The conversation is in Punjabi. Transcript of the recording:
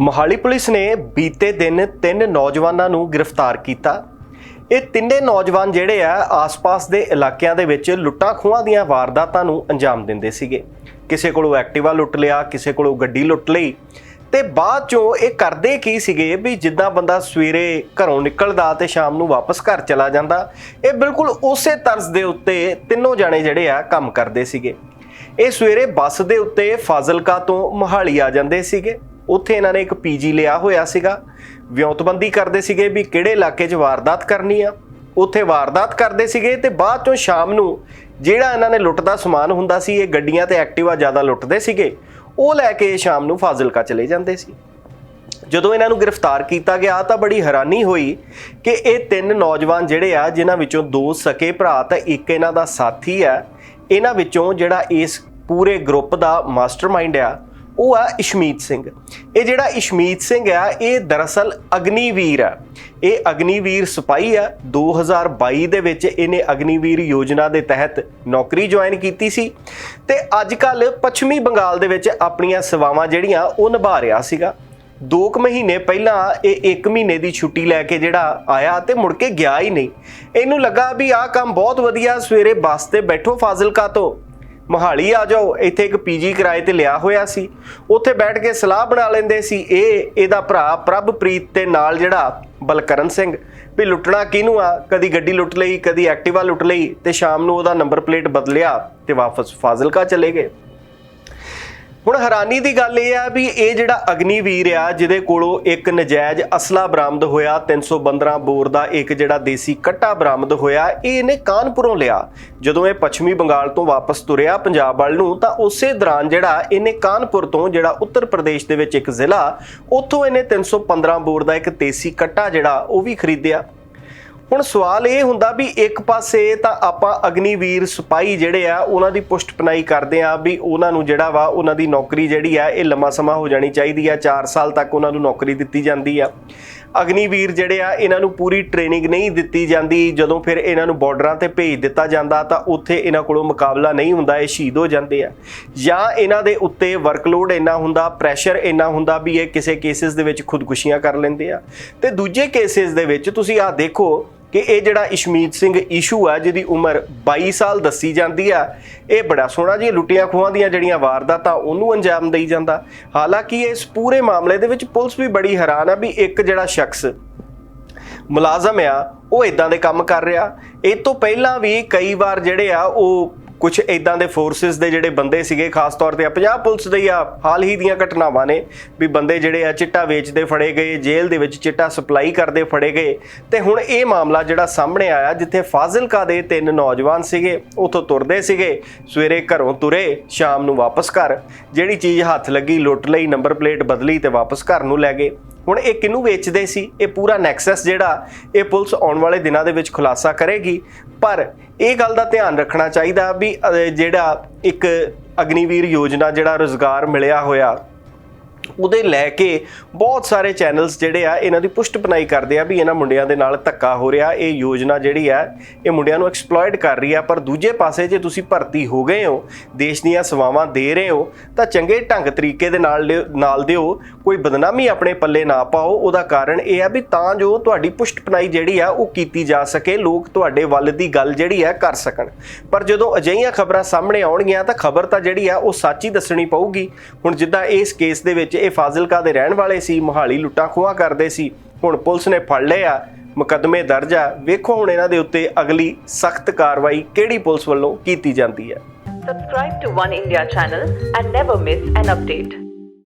ਮੋਹਾਲੀ ਪੁਲਿਸ ਨੇ ਬੀਤੇ ਦਿਨ ਤਿੰਨ ਨੌਜਵਾਨਾਂ ਨੂੰ ਗ੍ਰਿਫਤਾਰ ਕੀਤਾ। ਇਹ ਤਿੰਨੇ ਨੌਜਵਾਨ ਜਿਹੜੇ ਆ, ਆਸ-ਪਾਸ ਦੇ ਇਲਾਕਿਆਂ ਦੇ ਵਿੱਚ ਲੁੱਟਾਂ ਖੋਹਾਂ ਦੀਆਂ ਵਾਰਦਾਤਾਂ ਨੂੰ ਅੰਜਾਮ ਦਿੰਦੇ ਸੀਗੇ। ਕਿਸੇ ਕੋਲੋਂ ਐਕਟਿਵਾ ਲੁੱਟ ਲਿਆ, ਕਿਸੇ ਕੋਲੋਂ ਗੱਡੀ ਲੁੱਟ ਲਈ। ਤੇ ਬਾਅਦ ਚੋਂ ਇਹ ਕਰਦੇ ਕੀ ਸੀਗੇ ਵੀ ਜਿੱਦਾਂ ਬੰਦਾ ਸਵੇਰੇ ਘਰੋਂ ਨਿਕਲਦਾ ਤੇ ਸ਼ਾਮ ਨੂੰ ਵਾਪਸ ਘਰ ਚਲਾ ਜਾਂਦਾ, ਇਹ ਬਿਲਕੁਲ ਉਸੇ ਤਰਜ਼ ਦੇ ਉੱਤੇ ਤਿੰਨੋਂ ਜਾਣੇ ਜਿਹੜੇ ਆ ਕੰਮ ਕਰਦੇ ਸੀਗੇ। ਇਹ ਸਵੇਰੇ ਬੱਸ ਦੇ ਉੱਤੇ ਫਾਜ਼ਿਲਕਾ ਤੋਂ ਮੋਹਾਲੀ ਆ ਜਾਂਦੇ ਸੀਗੇ। ਉੱਥੇ ਇਹਨਾਂ ਨੇ ਇੱਕ ਪੀਜੀ ਲਿਆ ਹੋਇਆ ਸੀਗਾ। ਵਿਉਂਤਬੰਦੀ ਕਰਦੇ ਸੀਗੇ ਵੀ ਕਿਹੜੇ ਇਲਾਕੇ 'ਚ ਵਾਰਦਾਤ ਕਰਨੀ ਆ। ਉੱਥੇ ਵਾਰਦਾਤ ਕਰਦੇ ਸੀਗੇ ਤੇ ਬਾਅਦ ਚੋਂ ਸ਼ਾਮ ਨੂੰ ਜਿਹੜਾ ਇਹਨਾਂ ਨੇ ਲੁੱਟ ਦਾ ਸਮਾਨ ਹੁੰਦਾ ਸੀ, ਇਹ ਗੱਡੀਆਂ ਤੇ ਐਕਟਿਵਾ ਜ਼ਿਆਦਾ ਲੁੱਟਦੇ ਸੀਗੇ, ਉਹ ਲੈ ਕੇ ਸ਼ਾਮ ਨੂੰ ਫਾਜ਼ਿਲਕਾ ਚਲੇ ਜਾਂਦੇ ਸੀ। ਜਦੋਂ ਇਹਨਾਂ ਨੂੰ ਗ੍ਰਿਫਤਾਰ ਕੀਤਾ ਗਿਆ, ਤਾਂ ਬੜੀ ਹੈਰਾਨੀ ਹੋਈ ਕਿ ਇਹ ਤਿੰਨ ਨੌਜਵਾਨ ਜਿਹੜੇ ਆ, ਜਿਨ੍ਹਾਂ ਵਿੱਚੋਂ ਦੋ ਸਕੇ ਭਰਾ ਤੇ ਇੱਕ ਇਹਨਾਂ ਦਾ ਸਾਥੀ ਆ, ਇਹਨਾਂ ਵਿੱਚੋਂ ਜਿਹੜਾ ਇਸ ਪੂਰੇ ਗਰੁੱਪ ਦਾ ਮਾਸਟਰਮਾਈਂਡ ਆ ਉਹ ਆ ਇਸ਼ਮੀਤ ਸਿੰਘ। ਇਹ ਜਿਹੜਾ ਇਸ਼ਮੀਤ ਸਿੰਘ ਆ, ਇਹ ਦਰਅਸਲ ਅਗਨੀਵੀਰ ਆ। ਇਹ ਅਗਨੀਵੀਰ ਸਿਪਾਹੀ ਆ। 2022 ਦੇ ਵਿੱਚ ਇਹਨੇ ਅਗਨੀਵੀਰ ਯੋਜਨਾ ਦੇ ਤਹਿਤ ਨੌਕਰੀ ਜੁਆਇਨ ਕੀਤੀ ਸੀ ਤੇ ਅੱਜ ਕੱਲ ਪੱਛਮੀ ਬੰਗਾਲ ਦੇ ਵਿੱਚ ਆਪਣੀਆਂ ਸੇਵਾਵਾਂ ਜਿਹੜੀਆਂ, ਉਹ ਨਿਭਾ ਰਿਹਾ ਸੀਗਾ। 2 ਕੁ ਮਹੀਨੇ ਪਹਿਲਾਂ ਇਹ 1 ਮਹੀਨੇ ਦੀ ਛੁੱਟੀ ਲੈ ਕੇ ਜਿਹੜਾ ਆਇਆ ਤੇ ਮੁੜ ਕੇ ਗਿਆ ਹੀ ਨਹੀਂ। ਇਹਨੂੰ ਲੱਗਾ ਵੀ ਆਹ ਕੰਮ ਬਹੁਤ ਵਧੀਆ, ਸਵੇਰੇ ਬੱਸ ਤੇ ਬੈਠੋ ਫਾਜ਼ਿਲਕਾ ਤੋਂ। ਮੋਹਾਲੀ ਆ ਜਾਓ, ਇੱਥੇ ਇੱਕ ਪੀਜੀ ਕਿਰਾਏ ਤੇ ਲਿਆ ਹੋਇਆ ਸੀ। ਉੱਥੇ ਬੈਠ ਕੇ ਸਲਾਹ ਬਣਾ ਲੈਂਦੇ ਸੀ, ਇਹ ਇਹਦਾ ਭਰਾ ਪ੍ਰਭਪ੍ਰੀਤ ਤੇ ਨਾਲ ਜਿਹੜਾ ਬਲਕਰਨ ਸਿੰਘ, ਵੀ ਲੁੱਟਣਾ ਕਿਹਨੂੰ ਆ? ਕਦੀ ਗੱਡੀ ਲੁੱਟ ਲਈ, ਕਦੀ ਐਕਟਿਵਾ ਲੁੱਟ ਲਈ ਤੇ ਸ਼ਾਮ ਨੂੰ ਉਹਦਾ ਨੰਬਰ ਪਲੇਟ ਬਦਲਿਆ ਤੇ ਵਾਪਸ ਫਾਜ਼ਿਲਕਾ ਚਲੇ ਗਏ। ਹੁਣ ਹੈਰਾਨੀ ਦੀ ਗੱਲ ਇਹ ਆ ਵੀ ਇਹ ਜਿਹੜਾ ਅਗਨੀਵੀਰ ਆ, ਜਿਹਦੇ ਕੋਲੋਂ ਇੱਕ ਨਜਾਇਜ਼ ਅਸਲਾ ਬਰਾਮਦ ਹੋਇਆ 315 ਬੋਰ ਦਾ ਇੱਕ ਜਿਹੜਾ ਦੇਸੀ ਕੱਟਾ ਬਰਾਮਦ ਹੋਇਆ, ਇਹ ਇਹਨੇ ਕਾਨਪੁਰੋਂ ਲਿਆ। ਜਦੋਂ ਇਹ ਪੱਛਮੀ ਬੰਗਾਲ ਤੋਂ ਵਾਪਸ ਤੁਰਿਆ ਪੰਜਾਬ ਵੱਲ ਨੂੰ, ਤਾਂ ਉਸੇ ਦੌਰਾਨ ਜਿਹੜਾ ਇਹਨੇ ਕਾਨਪੁਰ ਤੋਂ ਜਿਹੜਾ ਉੱਤਰ ਪ੍ਰਦੇਸ਼ ਦੇ ਵਿੱਚ ਇੱਕ ਜ਼ਿਲ੍ਹਾ, ਉੱਥੋਂ ਇਹਨੇ 315 ਬੋਰ ਦਾ ਇੱਕ ਦੇਸੀ ਕੱਟਾ ਜਿਹੜਾ ਉਹ ਵੀ ਖਰੀਦਿਆ। ਹੁਣ ਸਵਾਲ ਇਹ ਹੁੰਦਾ ਵੀ ਇੱਕ ਪਾਸੇ ਤਾਂ ਆਪਾਂ ਅਗਨੀਵੀਰ ਸਿਪਾਹੀ ਜਿਹੜੇ ਆ, ਉਹਨਾਂ ਦੀ ਪੁਸ਼ਟ ਪਨਾਈ ਕਰਦੇ ਆ ਵੀ ਉਹਨਾਂ ਨੂੰ ਜਿਹੜਾ ਵਾ, ਉਹਨਾਂ ਦੀ ਨੌਕਰੀ ਜਿਹੜੀ ਆ, ਇਹ ਲੰਮਾ ਸਮਾਂ ਹੋ ਜਾਣੀ ਚਾਹੀਦੀ ਆ 4 ਸਾਲ ਤੱਕ ਉਹਨਾਂ ਨੂੰ ਨੌਕਰੀ ਦਿੱਤੀ ਜਾਂਦੀ ਆ। ਅਗਨੀਵੀਰ ਜਿਹੜੇ ਆ, ਇਹਨਾਂ ਨੂੰ ਪੂਰੀ ਟ੍ਰੇਨਿੰਗ ਨਹੀਂ ਦਿੱਤੀ ਜਾਂਦੀ, ਜਦੋਂ ਫਿਰ ਇਹਨਾਂ ਨੂੰ ਬਾਰਡਰਾਂ ਤੇ ਭੇਜ ਦਿੱਤਾ ਜਾਂਦਾ ਤਾਂ ਉੱਥੇ ਇਹਨਾਂ ਕੋਲੋਂ ਮੁਕਾਬਲਾ ਨਹੀਂ ਹੁੰਦਾ, ਇਹ ਸ਼ਹੀਦ ਹੋ ਜਾਂਦੇ ਆ। ਜਾਂ ਇਹਨਾਂ ਦੇ ਉੱਤੇ ਵਰਕਲੋਡ ਇੰਨਾ ਹੁੰਦਾ ਪ੍ਰੈਸ਼ਰ ਇੰਨਾ ਹੁੰਦਾ ਵੀ ਇਹ ਕਿਸੇ ਕੇਸਿਸ ਦੇ ਵਿੱਚ ਖੁਦਕੁਸ਼ੀਆਂ ਕਰ ਲੈਂਦੇ ਆ। ਤੇ ਦੂਜੇ ਕੇਸਿਸ ਦੇ ਵਿੱਚ ਤੁਸੀਂ ਆ ਦੇਖੋ ਕਿ ਇਹ ਜਿਹੜਾ ਇਸ਼ਮੀਤ ਸਿੰਘ ਇਸ਼ੂ ਆ, ਜਿਹਦੀ ਉਮਰ 22 ਸਾਲ ਦੱਸੀ ਜਾਂਦੀ ਆ, ਇਹ ਬੜਾ ਸੋਹਣਾ ਜੀ, ਲੁੱਟੀਆਂ ਖੋਹਾਂ ਦੀਆਂ ਜਿਹੜੀਆਂ ਵਾਰਦਾਤਾਂ ਉਹਨੂੰ ਅੰਜਾਮ ਦੇਈ ਜਾਂਦਾ। ਹਾਲਾਂਕਿ ਇਸ ਪੂਰੇ ਮਾਮਲੇ ਦੇ ਵਿੱਚ ਪੁਲਿਸ ਵੀ ਬੜੀ ਹੈਰਾਨ ਆ ਵੀ ਇੱਕ ਜਿਹੜਾ ਸ਼ਖਸ ਮੁਲਾਜ਼ਮ ਆ, ਉਹ ਇਦਾਂ ਦੇ ਕੰਮ ਕਰ ਰਿਹਾ। ਇਹ ਤੋਂ ਪਹਿਲਾਂ ਵੀ ਕਈ ਵਾਰ ਜਿਹੜੇ ਆ, ਉਹ ਕੁਝ ਇਦਾਂ ਦੇ ਫੋਰਸਸ ਦੇ ਜਿਹੜੇ ਬੰਦੇ ਸੀਗੇ, ਖਾਸ ਤੌਰ ਤੇ ਆ ਪੰਜਾਬ ਪੁਲਿਸ ਦੇ ਆ, ਹਾਲ ਹੀ ਦੀਆਂ ਘਟਨਾਵਾਂ ਨੇ ਵੀ ਬੰਦੇ ਜਿਹੜੇ ਆ ਚਿੱਟਾ ਵੇਚਦੇ ਫੜੇ ਗਏ, ਜੇਲ੍ਹ ਦੇ ਵਿੱਚ ਚਿੱਟਾ ਸਪਲਾਈ ਕਰਦੇ ਫੜੇ ਗਏ। ਤੇ ਹੁਣ ਇਹ ਮਾਮਲਾ ਜਿਹੜਾ ਸਾਹਮਣੇ ਆਇਆ, ਜਿੱਥੇ ਫਾਜ਼ਿਲਕਾ ਦੇ ਤਿੰਨ ਨੌਜਵਾਨ ਸੀਗੇ, ਉਥੋਂ ਤੁਰਦੇ ਸੀਗੇ, ਸਵੇਰੇ ਘਰੋਂ ਤੁਰੇ, ਸ਼ਾਮ ਨੂੰ ਵਾਪਸ ਘਰ। ਜਿਹੜੀ ਚੀਜ਼ ਹੱਥ ਲੱਗੀ, ਲੁੱਟ ਲਈ ਨੰਬਰ ਪਲੇਟ ਬਦਲੀ ਤੇ ਵਾਪਸ ਘਰ ਨੂੰ ਲੈ ਗਏ। ਹੁਣ ਇਹ ਕਿਹਨੂੰ ਵੇਚਦੇ ਸੀ? ਇਹ ਪੂਰਾ ਨੈਕਸਸ ਜਿਹੜਾ ਇਹ ਪੁਲਿਸ ਆਉਣ ਵਾਲੇ ਦਿਨਾਂ ਦੇ ਵਿੱਚ ਖੁਲਾਸਾ ਕਰੇਗੀ। ਪਰ ਇਹ ਗੱਲ ਦਾ ਧਿਆਨ ਰੱਖਣਾ ਚਾਹੀਦਾ ਵੀ ਜਿਹੜਾ ਇੱਕ ਅਗਨੀਵੀਰ ਯੋਜਨਾ ਜਿਹੜਾ ਰੋਜ਼ਗਾਰ ਮਿਲਿਆ ਹੋਇਆ ਉਹਦੇ ਲੈ ਕੇ ਬਹੁਤ ਸਾਰੇ ਚੈਨਲਸ ਜਿਹੜੇ ਆ, ਇਹਨਾਂ ਦੀ ਪੁਸ਼ਟ ਪਨਾਈ ਕਰਦੇ ਆ ਵੀ ਇਹਨਾਂ ਮੁੰਡਿਆਂ ਦੇ ਨਾਲ ਧੱਕਾ ਹੋ ਰਿਹਾ, ਇਹ ਯੋਜਨਾ ਜਿਹੜੀ ਆ, ਇਹ ਮੁੰਡਿਆਂ ਨੂੰ ਐਕਸਪਲੋਇਟ ਕਰ ਰਹੀ ਆ। ਪਰ ਦੂਜੇ ਪਾਸੇ ਜੇ ਤੁਸੀਂ ਭਰਤੀ ਹੋ ਗਏ ਹੋ, ਦੇਸ਼ ਦੀਆਂ ਸੇਵਾਵਾਂ ਦੇ ਰਹੇ ਹੋ, ਤਾਂ ਚੰਗੇ ਢੰਗ ਤਰੀਕੇ ਦੇ ਨਾਲ ਲਿਓ- ਨਾਲ ਦਿਓ, ਕੋਈ ਬਦਨਾਮੀ ਆਪਣੇ ਪੱਲੇ ਨਾ ਪਾਓ। ਉਹਦਾ ਕਾਰਨ ਇਹ ਆ ਵੀ ਤਾਂ ਜੋ ਤੁਹਾਡੀ ਪੁਸ਼ਟ ਪਨਾਈ ਜਿਹੜੀ ਆ, ਉਹ ਕੀਤੀ ਜਾ ਸਕੇ, ਲੋਕ ਤੁਹਾਡੇ ਵੱਲ ਦੀ ਗੱਲ ਜਿਹੜੀ ਆ, ਕਰ ਸਕਣ। ਪਰ ਜਦੋਂ ਅਜਿਹੀਆਂ ਖਬਰਾਂ ਸਾਹਮਣੇ ਆਉਣਗੀਆਂ, ਤਾਂ ਖਬਰ ਤਾਂ ਜਿਹੜੀ ਆ, ਉਹ ਸੱਚ ਹੀ ਦੱਸਣੀ ਪਊਗੀ। ਹੁਣ ਜਿੱਦਾਂ ਇਸ ਕੇਸ ਦੇ ਵਿੱਚ ਇਹ ਇਹ ਫਾਜ਼ਿਲਕਾ ਦੇ ਰਹਿਣ ਵਾਲੇ ਸੀ, ਮੋਹਾਲੀ ਲੁੱਟਾਂ ਖੋਹਾਂ ਕਰਦੇ ਸੀ। ਹੁਣ ਪੁਲਿਸ ਨੇ ਫੜ ਲਏ ਆ ਮੁਕੱਦਮੇ ਦਰਜ ਆ। ਵੇਖੋ ਹੁਣ ਇਹਨਾਂ ਦੇ ਉੱਤੇ ਅਗਲੀ ਸਖਤ ਕਾਰਵਾਈ ਕਿਹੜੀ ਪੁਲਿਸ ਵੱਲੋਂ ਕੀਤੀ ਜਾਂਦੀ ਹੈ। Subscribe to One India channel and never miss an update.